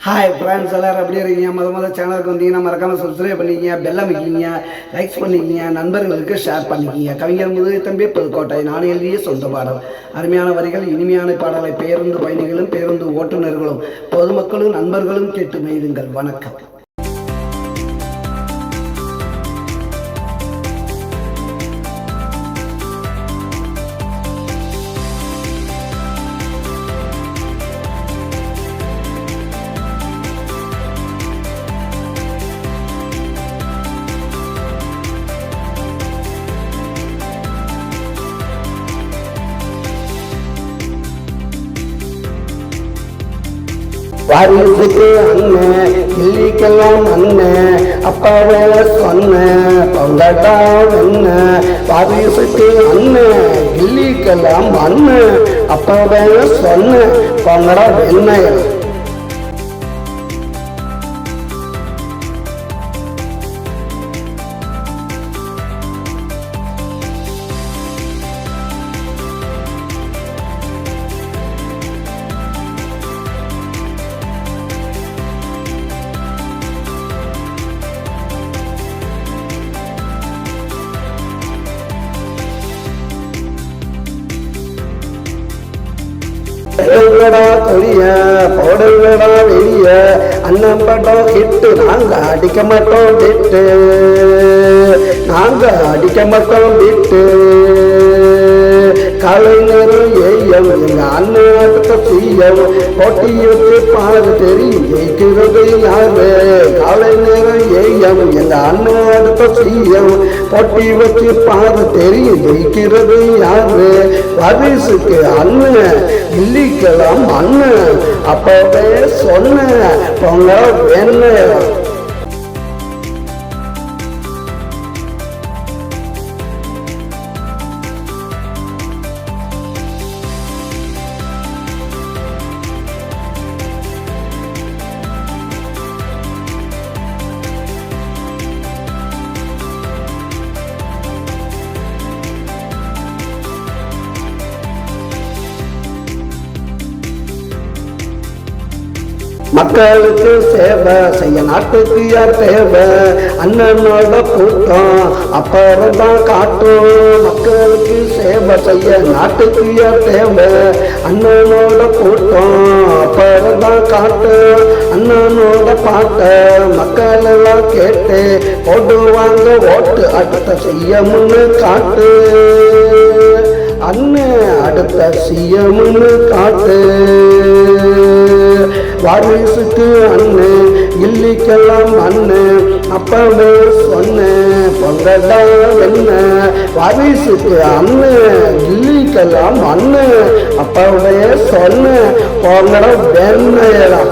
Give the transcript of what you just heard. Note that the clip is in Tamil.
ஹாய் ஃப்ரெண்ட்ஸ் எல்லாரும் எப்படி இருக்கீங்க? முத முத சேனலுக்கு வந்தீங்கன்னா மறக்காம சப்ஸ்கிரைப் பண்ணிக்கிங்க பெல்ல வைக்கிங்க லைக்ஸ் பண்ணிக்கிங்க நண்பர்களுக்கு ஷேர் பண்ணிக்கிங்க. கவிஞர் முதுகை தம்பி புதுக்கோட்டை நான் எழுதிய சொந்த பாடல். அருமையான வரிகள் இனிமையான பாடலை பேருந்து பயணிகளும் பேருந்து ஓட்டுநர்களும் பொதுமக்களும் நண்பர்களும் கேட்டு மெய்துங்கள். வணக்கம். வாரிசுக்கு அண்ணன் இல்லிக்கெல்லாம் அண்ணன் அப்பாவே சொன்ன பொங்கட்டா என்ன வாரிசுக்கு அண்ணன் இல்லிக்கெல்லாம் அண்ணன் அப்பாவே சொன்ன பொங்கடா என்ன போடுங்கடா கொடிய போடுங்கடா வெளிய. அண்ணன் படம் ஹிட்டு நாங்க அடிக்க மாட்டோம் விட்டு. நாங்க அடிக்க மாட்டோம் விட்டு. கலைஞரும் ஏயம் எங்க அண்ணன் அடுத்த வச்சு பாரு தெரியும் ஜெயிக்கிறது யாரு? கலைஞரும் ஏயம் எங்க அண்ணன் அடுத்த செய்யம் போட்டி வச்சு பாரு தெரியும் ஜெயிக்கிறது யாரு? வரிசுக்கு அண்ணன் இல்லிக்கலாம் அண்ணன். அப்பவே சொன்ன பொங்க வேணும். மக்களுக்கு சேவை செய்ய நாட்டுக்கு யார் தேவை? அண்ணனோட கூட்டம் அப்புறம் தான் காட்டும். மக்களுக்கு சேவை செய்ய நாட்டுக்கு யார் தேவை? அண்ணனோட கூட்டம் அப்புறம் தான் காட்டும். அண்ணனோட பாட்டை மக்கள் எல்லாம் கேட்டு போடுவாங்க ஓட்டு அடுத்த செய்ய முன்னு காட்டு. அண்ணன் அடுத்த செய்ய முன்னு காட்டு. வாரிசுக்கு அண்ணு இல்லிக்கெல்லாம் அண்ணு அப்பவே சொன்ன பொங்கடா என்ன? வாரிசுக்கு அண்ணன் இல்லிக்கெல்லாம் அண்ணன் அப்பவே சொன்னேன் பொங்கடா வெண்ணையடா